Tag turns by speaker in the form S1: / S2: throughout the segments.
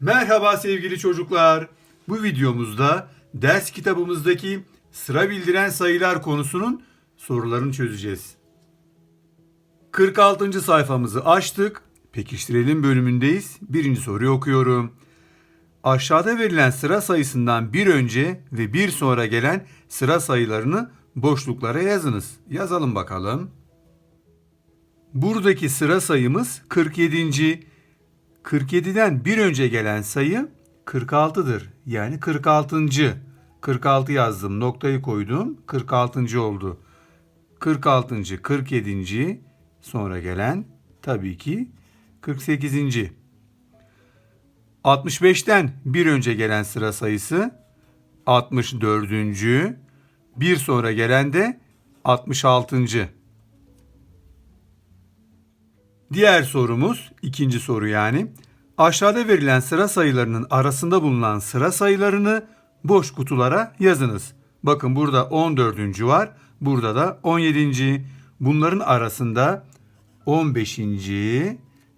S1: Merhaba sevgili çocuklar. Bu videomuzda ders kitabımızdaki sıra bildiren sayılar konusunun sorularını çözeceğiz. 46. sayfamızı açtık. Pekiştirelim bölümündeyiz. Birinci soruyu okuyorum. Aşağıda verilen sıra sayısından bir önce ve bir sonra gelen sıra sayılarını boşluklara yazınız. Yazalım bakalım. Buradaki sıra sayımız 47. 47'den bir önce gelen sayı 46'dır. Yani 46. 46 yazdım, noktayı koydum. 46. oldu. 46. 47. sonra gelen tabii ki 48. 65'ten bir önce gelen sıra sayısı 64. Bir sonra gelen de 66. Diğer sorumuz ikinci soru yani. Aşağıda verilen sıra sayılarının arasında bulunan sıra sayılarını boş kutulara yazınız. Bakın burada 14. var. Burada da 17. Bunların arasında 15.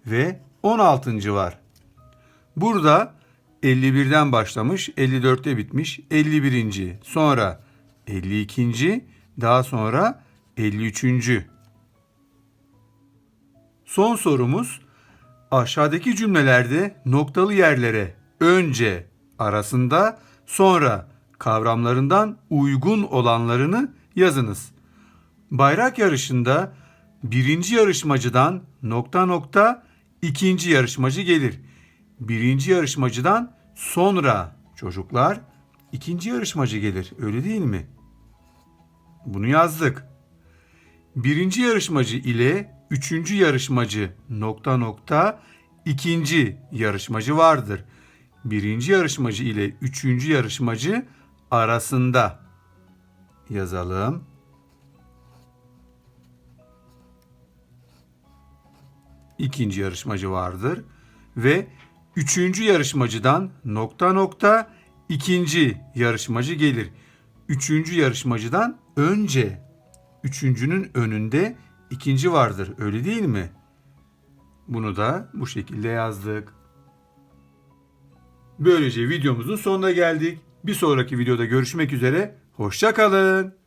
S1: ve 16. var. Burada 51'den başlamış, 54'te bitmiş, 51. Sonra 52. daha sonra 53. Son sorumuz aşağıdaki cümlelerde noktalı yerlere önce, arasında, sonra kavramlarından uygun olanlarını yazınız. Bayrak yarışında birinci yarışmacıdan nokta nokta ikinci yarışmacı gelir. Birinci yarışmacıdan sonra çocuklar ikinci yarışmacı gelir. Öyle değil mi? Bunu yazdık. Birinci yarışmacı ile üçüncü yarışmacı nokta nokta ikinci yarışmacı vardır. Birinci yarışmacı ile üçüncü yarışmacı arasında yazalım. İkinci yarışmacı vardır ve üçüncü yarışmacıdan nokta nokta ikinci yarışmacı gelir. Üçüncü yarışmacıdan önce üçüncünün önünde ikinci vardır. Öyle değil mi? Bunu da bu şekilde yazdık. Böylece videomuzun sonuna geldik. Bir sonraki videoda görüşmek üzere. Hoşça kalın.